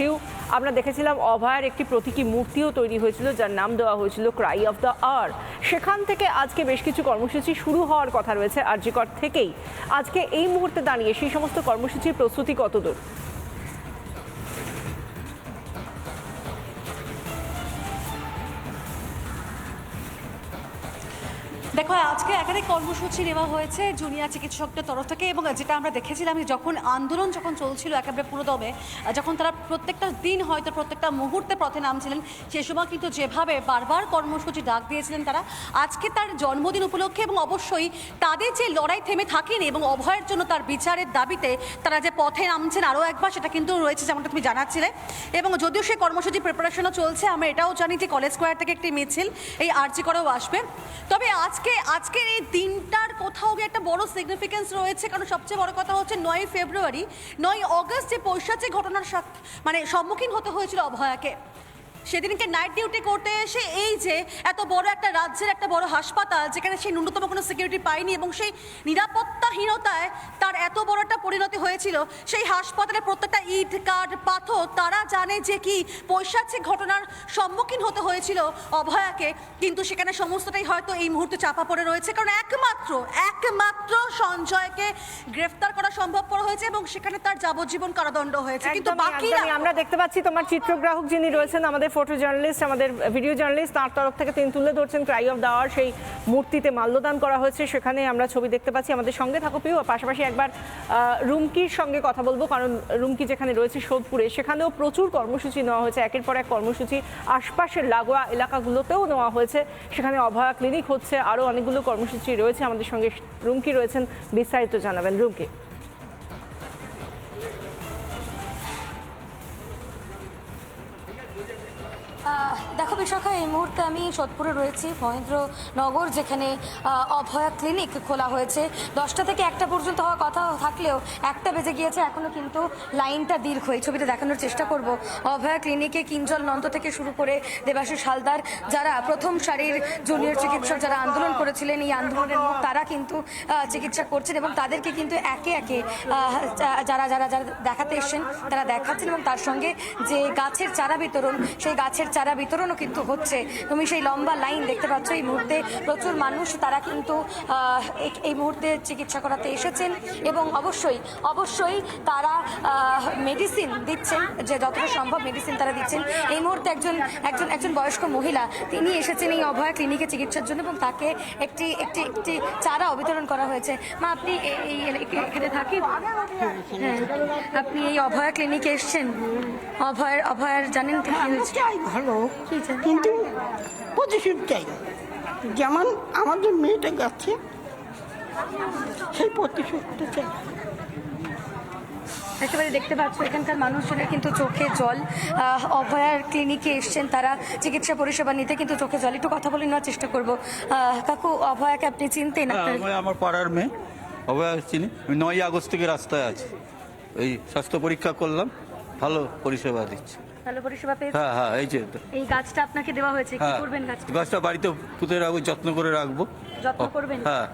পিউ আমরা দেখেছিলাম অভয়ার একটি প্রতীকী মূর্তিও তৈরি হয়েছিল, যার নাম দেওয়া হয়েছিল ক্রাই অফ দ্য আর সেখান থেকে আজকে বেশ কিছু কর্মসূচি শুরু হওয়ার কথা রয়েছে আরজিকর থেকেই। আজকে এই মুহূর্তে দাঁড়িয়ে সেই সমস্ত কর্মসূচির প্রস্তুতি কতদূর? দেখো, আজকে একাধিক কর্মসূচি নেওয়া হয়েছে জুনিয়র চিকিৎসকদের তরফ থেকে এবং যেটা আমরা দেখেছিলাম যে যখন আন্দোলন যখন চলছিল একেবারে পুরোদমে যখন তারা প্রত্যেকটা দিন হয়তো প্রত্যেকটা মুহূর্তে পথে নামছিলেন, সে সময় কিন্তু যেভাবে বারবার কর্মসূচি ডাক দিয়েছিলেন তারা, আজকে তার জন্মদিন উপলক্ষে এবং অবশ্যই তাদের যে লড়াই থেমে থাকেনি এবং অভয়ের জন্য তার বিচারের দাবিতে তারা যে পথে নামছেন আরও একবার সেটা কিন্তু রয়েছে যেমনটা তুমি জানাচ্ছিলে। এবং যদিও সেই কর্মসূচি প্রিপারেশনও চলছে, আমরা এটাও জানি যে কলেজ স্কোয়ার থেকে একটি মিছিল এই আর্জি করেও আসবে। তবে আজকে আজকের এই দিনটার কোথাও গিয়ে একটা বড় সিগনিফিকেন্স রয়েছে, কারণ সবচেয়ে বড় কথা হচ্ছে নয় ফেব্রুয়ারি নয় অগস্ট যে পৈশাচিক ঘটনার মানে সম্মুখীন হতে হয়েছিল অভয়াকে। সেদিনকে নাইট ডিউটি করতে এসে এই যে এত বড় একটা রাজ্যের একটা বড় হাসপাতাল, যেখানে সেই ন্যূনতম কোনো সিকিউরিটি পায়নি এবং সেই নিরাপত্তাহীনতায় তার এত বড় একটা পরিণতি হয়েছিল সেই হাসপাতালে প্রত্যেকটা ইট কাঠ পাথর তারা জানে যে কি পৈশাচিক ঘটনার সম্মুখীন হতে হয়েছিল অভয়াকে কিন্তু সেখানে সমস্তটাই হয়তো এই মুহূর্তে চাপা পড়ে রয়েছে। কারণ একমাত্র একমাত্র সঞ্জয়কে গ্রেফতার করা সম্ভবপর হয়েছে এবং সেখানে তার যাবজ্জীবন কারাদণ্ড হয়েছে। কিন্তু বাকিরা আমরা দেখতে পাচ্ছি তোমার চিত্রগ্রাহক যিনি রয়েছেন আমাদের ফটো জার্নালিস্ট আমাদের ভিডিও জার্নালিস্ট তার তরফ থেকে তিনি তুলে ধরছেন ক্রাই অফ দাওয়ার সেই মূর্তিতে মাল্যদান করা হয়েছে। সেখানে আমরা ছবি দেখতে পাচ্ছি। আমাদের সঙ্গে থাকো আর পাশাপাশি একবার আহ, রুমকির সঙ্গে কথা বলব কারণ রুমকি যেখানে রয়েছে সোদপুরে সেখানেও প্রচুর কর্মসূচি নেওয়া হয়েছে। একের পর এক কর্মসূচি আশপাশের লাগোয়া এলাকাগুলোতেও নেওয়া হয়েছে। সেখানে অভয়া ক্লিনিক হচ্ছে আরও অনেকগুলো কর্মসূচি রয়েছে। আমাদের সঙ্গে রুমকি রয়েছেন বিস্তারিত জানাবেন। রুমকি। বিশাখা এই মুহূর্তে আমি সোদপুরে রয়েছি, মহেন্দ্রনগর, যেখানে অভয়া ক্লিনিক খোলা হয়েছে। দশটা থেকে একটা পর্যন্ত হওয়া কথা থাকলেও একটা বেজে গিয়েছে, এখনও কিন্তু লাইনটা দীর্ঘ। এই ছবিতে দেখানোর চেষ্টা করব। অভয়া ক্লিনিকে কিঞ্জল নন্দ থেকে শুরু করে দেবাশিস হালদার, যারা প্রথম সারির জুনিয়র চিকিৎসক যারা আন্দোলন করেছিলেন এই আন্দোলনের মুখ, তারা কিন্তু চিকিৎসা করছেন এবং তাদেরকে কিন্তু একে একে যারা যারা যারা দেখাতে এসছেন, তারা দেখাচ্ছেন এবং তার সঙ্গে যে গাছের চারা বিতরণ, সেই গাছের চারা বিতরণও কিন্তু হচ্ছে। তুমি সেই লম্বা লাইন দেখতে পাচ্ছ এই মুহূর্তে প্রচুর মানুষ তারা কিন্তু এই- মুহূর্তে চিকিৎসা করাতে এসেছেন এবং অবশ্যই অবশ্যই তারা মেডিসিন দিচ্ছেন যে যতটা সম্ভব মেডিসিন তারা দিচ্ছেন। এই মুহূর্তে একজন একজন একজন বয়স্ক মহিলা তিনি এসেছেন এই অভয়া ক্লিনিকে চিকিৎসার জন্য এবং তাকে একটি একটি একটি চারা বিতরণ করা হয়েছে। মা আপনি এই- এখানে থাকেন? হ্যাঁ। আপনি এই অভয়া ক্লিনিকে এসেছেন? অভয়ের অভয়ের জানেন কি হয়েছে? ভালো। কি চাই? কিন্তু প্রতিশোধ চাই। যেমন আমাদের মেয়েটা গেছে সেই প্রতিশোধটা চাই। একেবারে দেখতে পাচ্ছ এখানকার মানুষজনের কিন্তু চোখে জল অভয়ার ক্লিনিকে এসছেন তারা। চিকিৎসা পরিষেবা নিতে কিন্তু চোখে জল। একটু কথা বলে নেওয়ার চেষ্টা করব। কাকু অভয়াকে আপনি চিনতেন হ্যাঁ, আমার পাড়ার মেয়ে। অভয়া চিনি। আমি নয় আগস্ট থেকে রাস্তায় আছি। এই স্বাস্থ্য পরীক্ষা করলাম। ভালো পরিষেবা দিচ্ছে। ভালো পরিষেবা পেয়েছে? হ্যাঁ হ্যাঁ এই যে। এই গাছটা আপনাকে দেওয়া হয়েছে কি হ্যাঁ করবেন গাছটা? গাছটা বাড়িতে পুঁতে রাখব যত্ন করে রাখব। যত্ন করবেন? হ্যাঁ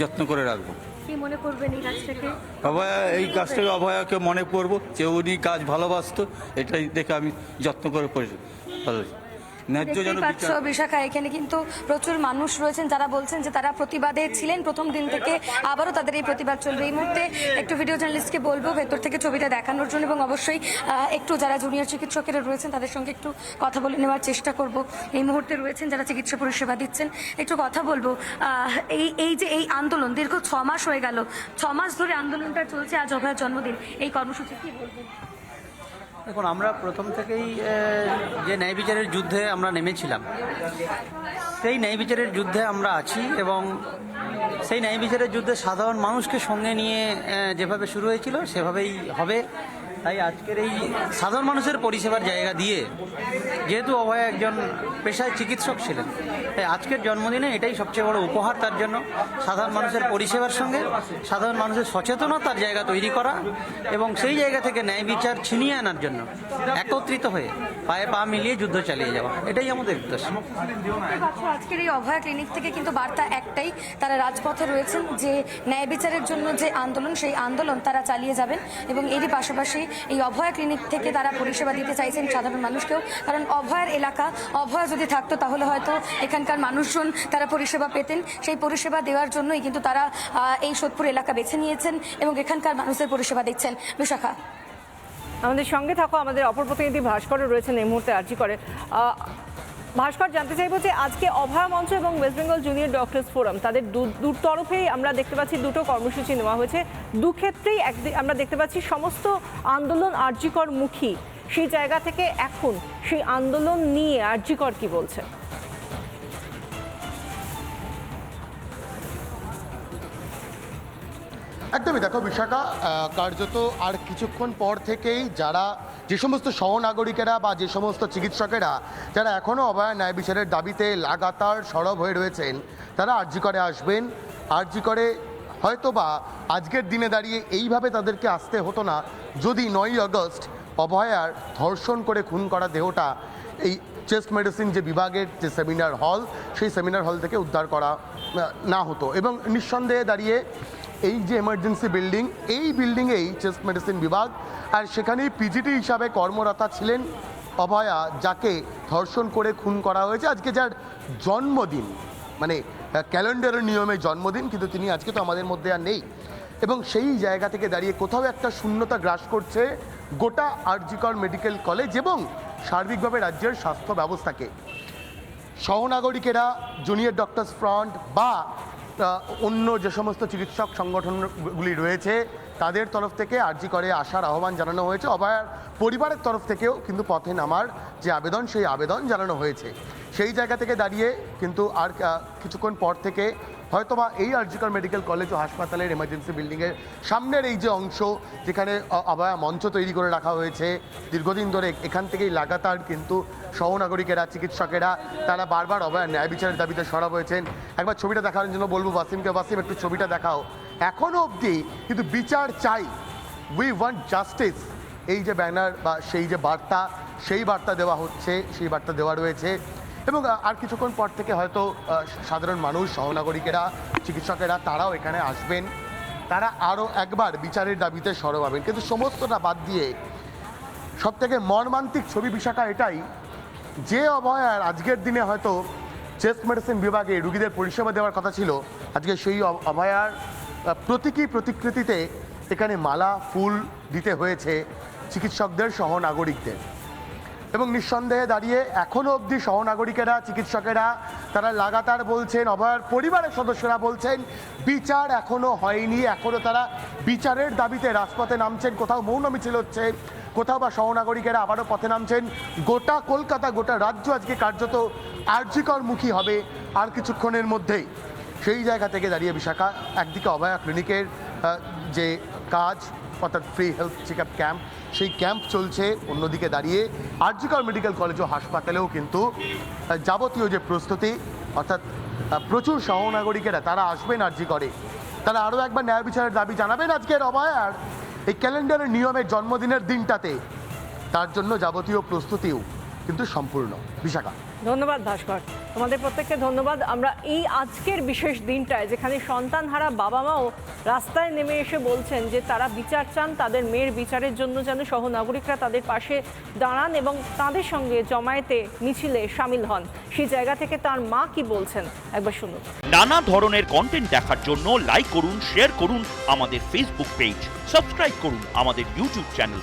যত্ন করে রাখব। কি মনে করবেন এই গাছটাকে? অভয়া এই গাছটাকে অভয়াকে মনে করব যে উনি কাজ ভালোবাসতো এটাই দেখে আমি যত্ন করে পরিষেবা ভালো দেখতেই পাচ্ছ বিশাখা এখানে কিন্তু প্রচুর মানুষ রয়েছেন যারা বলছেন যে তারা প্রতিবাদে ছিলেন। প্রথম দিন থেকে আবারও তাদের এই প্রতিবাদ চলবে। এই মুহূর্তে একটু ভিডিও জার্নালিস্টকে বলব ভেতর থেকে ছবিটা দেখানোর জন্য এবং অবশ্যই একটু যারা জুনিয়র চিকিৎসকেরা রয়েছেন তাদের সঙ্গে একটু কথা বলে নেওয়ার চেষ্টা করব। এই মুহূর্তে রয়েছেন যারা চিকিৎসা পরিষেবা দিচ্ছেন একটু কথা বলব। আহ, এই এই যে এই আন্দোলন দীর্ঘ ছ মাস হয়ে গেল। ছ মাস ধরে আন্দোলনটা চলছে আজ অভয়ের জন্মদিন। এই কর্মসূচি কি বলবেন? দেখুন, আমরা প্রথম থেকেই যে ন্যায় বিচারের যুদ্ধে আমরা নেমেছিলাম, সেই ন্যায় বিচারের যুদ্ধে আমরা আছি এবং সেই ন্যায় বিচারের যুদ্ধে সাধারণ মানুষকে সঙ্গে নিয়ে যেভাবে শুরু হয়েছিল, সেভাবেই হবে। তাই আজকের এই সাধারণ মানুষের পরিষেবার জায়গা দিয়ে যেহেতু অভয় একজন পেশায় চিকিৎসক ছিলেন, তাই আজকের জন্মদিনে এটাই সবচেয়ে বড় উপহার তার জন্য। সাধারণ মানুষের পরিষেবার সঙ্গে সাধারণ মানুষের সচেতনতার জায়গা তৈরি করা এবং সেই জায়গা থেকে ন্যায় বিচার ছিনিয়ে আনার জন্য একত্রিত হয়ে পায়ে পা মিলিয়ে যুদ্ধ চালিয়ে যাওয়া। এটাই আমাদের উদ্দেশ্য। আজকের এই অভয়া ক্লিনিক থেকে কিন্তু বার্তা একটাই, তারা রাজপথে রয়েছেন যে ন্যায় বিচারের জন্য যে আন্দোলন, সেই আন্দোলন তারা চালিয়ে যাবেন এবং এরই পাশাপাশি এই অভয়া ক্লিনিক থেকে তারা পরিষেবা দিতে চাইছেন সাধারণ মানুষকেও। কারণ অভয়ার এলাকা, অভয়া যদি থাকতো তাহলে হয়তো এখানকার মানুষজন তারা পরিষেবা পেতেন। সেই পরিষেবা দেওয়ার জন্যই কিন্তু তারা এই সোদপুর এলাকা বেছে নিয়েছেন এবং এখানকার মানুষের পরিষেবা দিচ্ছেন। বিশাখা। আমাদের সঙ্গে থাকো, আমাদের অপর প্রতিনিধি ভাস্কর রয়েছেন এই মুহূর্তে আর্জি করে। ভাস্কর, জানতে চাইব যে আজকে অভয়া মঞ্চ এবং West Bengal Junior Doctors Forum তাদের দু- তরফেই আমরা দেখতে পাচ্ছি দুটো কর্মসূচি নেওয়া হয়েছে। দু ক্ষেত্রেই আমরা দেখতে পাচ্ছি সমস্ত আন্দোলন আর্যিকর মুখী। সেই জায়গা থেকে এখন সেই আন্দোলন নিয়ে আর্যিকর কি বলছে? একদমই দেখো, বিশাখা কার্যত আর কিছুক্ষণ পর থেকেই যারা যে সমস্ত সহনাগরিকেরা বা যে সমস্ত চিকিৎসকেরা যারা এখনও অভয়া ন্যায় বিচারের দাবিতে লাগাতার সরব হয়ে রয়েছেন, তারা আর্জি করে আসবেন। আর্জি করে হয়তো বা আজকের দিনে দাঁড়িয়ে এইভাবে তাদেরকে আসতে হতো না, যদি নয়ই আগস্ট অভয়ার ধর্ষণ করে খুন করা দেহটা এই চেস্ট মেডিসিন যে বিভাগের যে সেমিনার হল, সেই সেমিনার হল থেকে উদ্ধার করা না হতো। এবং নিঃসন্দেহে দাঁড়িয়ে এই যে এমার্জেন্সি বিল্ডিং এই বিল্ডিংয়েই চেস্ট মেডিসিন বিভাগ আর সেখানেই পিজিটি হিসাবে কর্মরতা ছিলেন অভয়া, যাকে ধর্ষণ করে খুন করা হয়েছে। আজকে যার জন্মদিন মানে ক্যালেন্ডারের নিয়মে জন্মদিন, কিন্তু তিনি আজকে তো আমাদের মধ্যে আর নেই। এবং সেই জায়গা থেকে দাঁড়িয়ে কোথাও একটা শূন্যতা গ্রাস করছে গোটা আরজিকর মেডিকেল কলেজ এবং সার্বিকভাবে রাজ্যের স্বাস্থ্য ব্যবস্থাকে। সহনাগরিকেরা, জুনিয়র ডক্টরস ফ্রন্ট বা অন্য যে সমস্ত চিকিৎসক সংগঠনগুলি রয়েছে তাদের তরফ থেকে আর্জি করে আসার আহ্বান জানানো হয়েছে। অভয়ার পরিবারের তরফ থেকেও কিন্তু পথে নামার যে আবেদন, সেই আবেদন জানানো হয়েছে। সেই জায়গা থেকে দাঁড়িয়ে কিন্তু আর কিছুক্ষণ পর থেকে হয়তোবা এই আরজিকর মেডিকেল কলেজ ও হাসপাতালের এমার্জেন্সি বিল্ডিংয়ের সামনের এই যে অংশ, যেখানে অভয়া মঞ্চ তৈরি করে রাখা হয়েছে। দীর্ঘদিন ধরে এখান থেকেই লাগাতার কিন্তু সহনাগরিকেরা, চিকিৎসকেরা, তারা বারবার অভয়া ন্যায় বিচারের দাবিতে সরব হয়েছেন। একবার ছবিটা দেখানোর জন্য বলব, ওয়াসিমকে। ওয়াসিম, একটু ছবিটা দেখাও। এখনও অবধি কিন্তু বিচার চাই। উই ওয়ান্ট জাস্টিস এই যে ব্যানার বা সেই যে বার্তা সেই বার্তা দেওয়া হচ্ছে সেই বার্তা দেওয়া রয়েছে। এবং আর কিছুক্ষণ পর থেকে হয়তো সাধারণ মানুষ সহনাগরিকেরা চিকিৎসকেরা তারাও এখানে আসবেন। তারা আরও একবার বিচারের দাবিতে সরব হবেন কিন্তু সমস্তটা বাদ দিয়ে সব থেকে মর্মান্তিক ছবি বিশাখা এটাই যে অভয়ার আজকের দিনে হয়তো চেস্ট মেডিসিন বিভাগে রুগীদের পরিষেবা দেওয়ার কথা ছিল আজকে সেই অ- অভয়ার আহ, প্রতীকী প্রতিকৃতিতে এখানে মালা, ফুল দিতে হয়েছে চিকিৎসকদের সহ নাগরিকদের এবং নিঃসন্দেহে দাঁড়িয়ে এখনও অবধি সহনাগরিকেরা, চিকিৎসকেরা, তারা লাগাতার বলছেন, অভয়ার পরিবারের সদস্যরা বলছেন, বিচার এখনও হয়নি এখনও তারা বিচারের দাবিতে রাজপথে নামছেন, কোথাও মৌন মিছিল হচ্ছে, কোথাও বা সহনাগরিকেরা আবারও পথে নামছেন। গোটা কলকাতা, গোটা রাজ্য আজকে কার্যত আর্যিকর মুখী হবে আর কিছুক্ষণের মধ্যেই। সেই জায়গা থেকে দাঁড়িয়ে বিশাখা একদিকে অভয়া ক্লিনিকের যে কাজ, অর্থাৎ free health check up camp সেই ক্যাম্প চলছে। অন্যদিকে দাঁড়িয়ে আরজিকর মেডিকেল কলেজ ও হাসপাতালেও কিন্তু যাবতীয় যে প্রস্তুতি, অর্থাৎ প্রচুর সহনাগরিকেরা তারা আসবেন আরজি করে তারা আরও একবার ন্যায় বিচারের দাবি জানাবেন আজকের অভয়ার। এই ক্যালেন্ডারের নিয়মের জন্মদিনের দিনটাতে, তার জন্য যাবতীয় প্রস্তুতিও কিন্তু সম্পূর্ণ বিশাখা। ধন্যবাদ ভাস্কর। তোমাদের প্রত্যেককে ধন্যবাদ। আমরা এই আজকের বিশেষ দিনটায় যেখানে সন্তানহারা বাবা মাও রাস্তায় নেমে এসে বলছেন যে তারা বিচার চান তাদের মেয়ের বিচারের জন্য যেন সহনাগরিকরা তাদের পাশে দাঁড়ান এবং তাদের সঙ্গে জমায়েতে মিছিলে সামিল হন। সেই জায়গা থেকে তার মা কি বলছেন একবার শুনুন। নানা ধরনের কন্টেন্ট দেখার জন্য লাইক করুন শেয়ার করুন আমাদের ফেসবুক পেজ সাবস্ক্রাইব করুন আমাদের ইউটিউব চ্যানেল